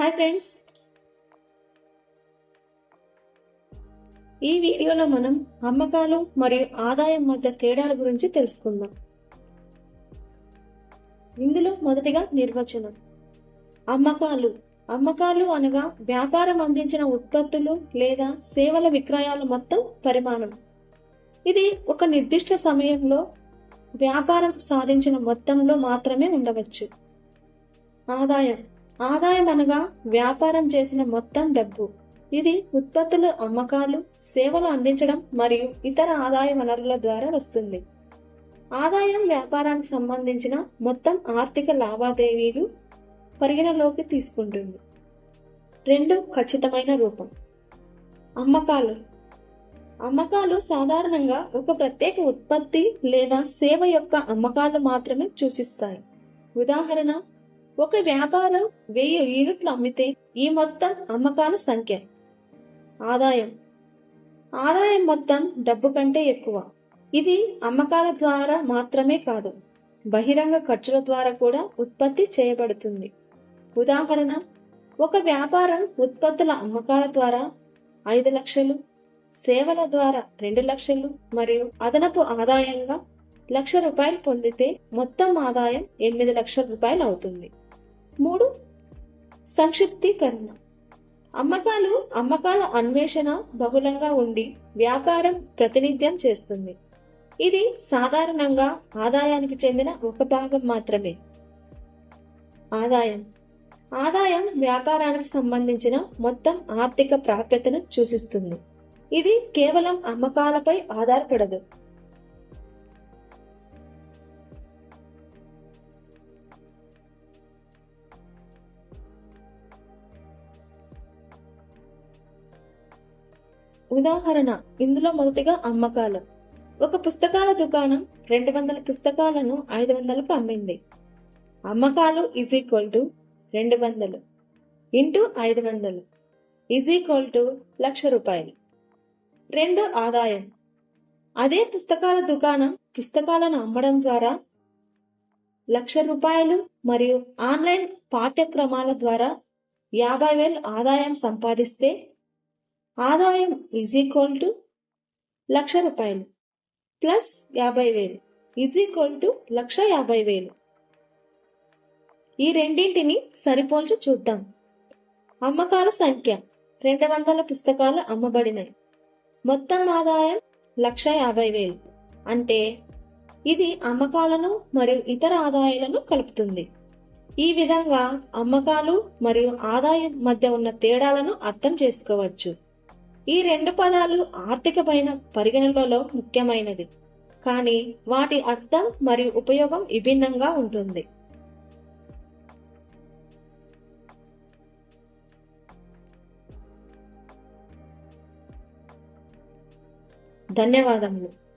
Hi friends ఈ వీడియోలో మనం అమ్మకాలు మరియు ఆదాయం మధ్య తేడాల గురించి తెలుసుకుందాం. ఇందులో మొదటిగా నిర్వచనం. అమ్మకాలు. అమ్మకాలు అనగా వ్యాపారం అందించిన ఉత్పత్తులు లేదా సేవల విక్రయాల మొత్తం పరిమాణం. ఇది ఒక నిర్దిష్ట సమయంలో వ్యాపారం సాధించిన మొత్తంలో మాత్రమే ఉండవచ్చు. ఆదాయం. ఆదాయం అనగా వ్యాపారం చేసిన మొత్తం డబ్బు. ఇది ఉత్పత్తులు అమ్మకాలు సేవలు అందించడం మరియు ఇతర ఆదాయ వనరుల ద్వారా వస్తుంది. ఆదాయం వ్యాపారానికి సంబంధించిన మొత్తం ఆర్థిక లావాదేవీలు పరిగణలోకి తీసుకుంటుంది. రెండు ఖచ్చితమైన రూపం. అమ్మకాలు. అమ్మకాలు సాధారణంగా ఒక ప్రత్యేక ఉత్పత్తి లేదా సేవ యొక్క అమ్మకాలు మాత్రమే సూచిస్తాయి. ఉదాహరణ ఒక వ్యాపారం వెయ్యి యూనిట్లు అమ్మితే ఈ మొత్తం అమ్మకాల సంఖ్య. ఆదాయం. ఆదాయం మొత్తం డబ్బు కంటే ఎక్కువ. ఇది అమ్మకాల ద్వారా మాత్రమే కాదు బహిరంగ ఖర్చుల ద్వారా కూడా ఉత్పత్తి చేయబడుతుంది. ఉదాహరణ ఒక వ్యాపారం ఉత్పత్తుల అమ్మకాల ద్వారా ఐదు లక్షలు సేవల ద్వారా రెండు లక్షలు మరియు అదనపు ఆదాయంగా లక్ష రూపాయలు పొందితే మొత్తం ఆదాయం ఎనిమిది లక్షల రూపాయలు అవుతుంది. మూడు. సంక్షిప్తీకరణ. అమ్మకాలు అమ్మకాల అన్వేషణ బహుళంగా ఉండి వ్యాపారం ప్రాతినిధ్యం చేస్తుంది. ఇది సాధారణంగా ఆదాయానికి చెందిన ఒక భాగం మాత్రమే. ఆదాయం. ఆదాయం వ్యాపారానికి సంబంధించిన మొత్తం ఆర్థిక ప్రాప్యతను సూచిస్తుంది. ఇది కేవలం అమ్మకాలపై ఆధారపడదు. ఉదాహరణ ఇందులో మొదటిగా అమ్మకాలు. ఒక పుస్తకాల దుకాణం రెండు వందల పుస్తకాలను ఐదు వందలకు అమ్మింది. అమ్మకాలు ఈజ్ ఈక్వల్ టు రెండు వందలు ఇంటూ ఐదు వందలు ఈజ్ ఈక్వల్ టు లక్ష రూపాయలు. రెండు ఆదాయం. అదే పుస్తకాల దుకాణం పుస్తకాలను అమ్మడం ద్వారా లక్ష రూపాయలు మరియు ఆన్లైన్ పాఠ్యక్రమాల ద్వారా యాభై వేలు ఆదాయం సంపాదిస్తే ఆదాయం ఈజ్ ఈక్వల్ టు లక్ష రూపాయలు ప్లస్ యాభై వేలు ఈజ్ ఈక్వల్ టు లక్ష యాభై వేలు. ఈ రెండింటిని సరిపోల్చి చూద్దాం. అమ్మకాల సంఖ్య రెండు వందల పుస్తకాలు అమ్మబడినాయి మొత్తం ఆదాయం లక్ష యాభై వేలు. అంటే ఇది అమ్మకాలను మరియు ఇతర ఆదాయాలను కలుపుతుంది. ఈ విధంగా అమ్మకాలు మరియు ఆదాయం మధ్య ఉన్న తేడాలను అర్థం చేసుకోవచ్చు. ఈ రెండు పదాలు ఆర్థికమైన పరిగణనలలో ముఖ్యమైనది. కానీ వాటి అర్థం మరియు ఉపయోగం విభిన్నంగా ఉంటుంది. ధన్యవాదములు.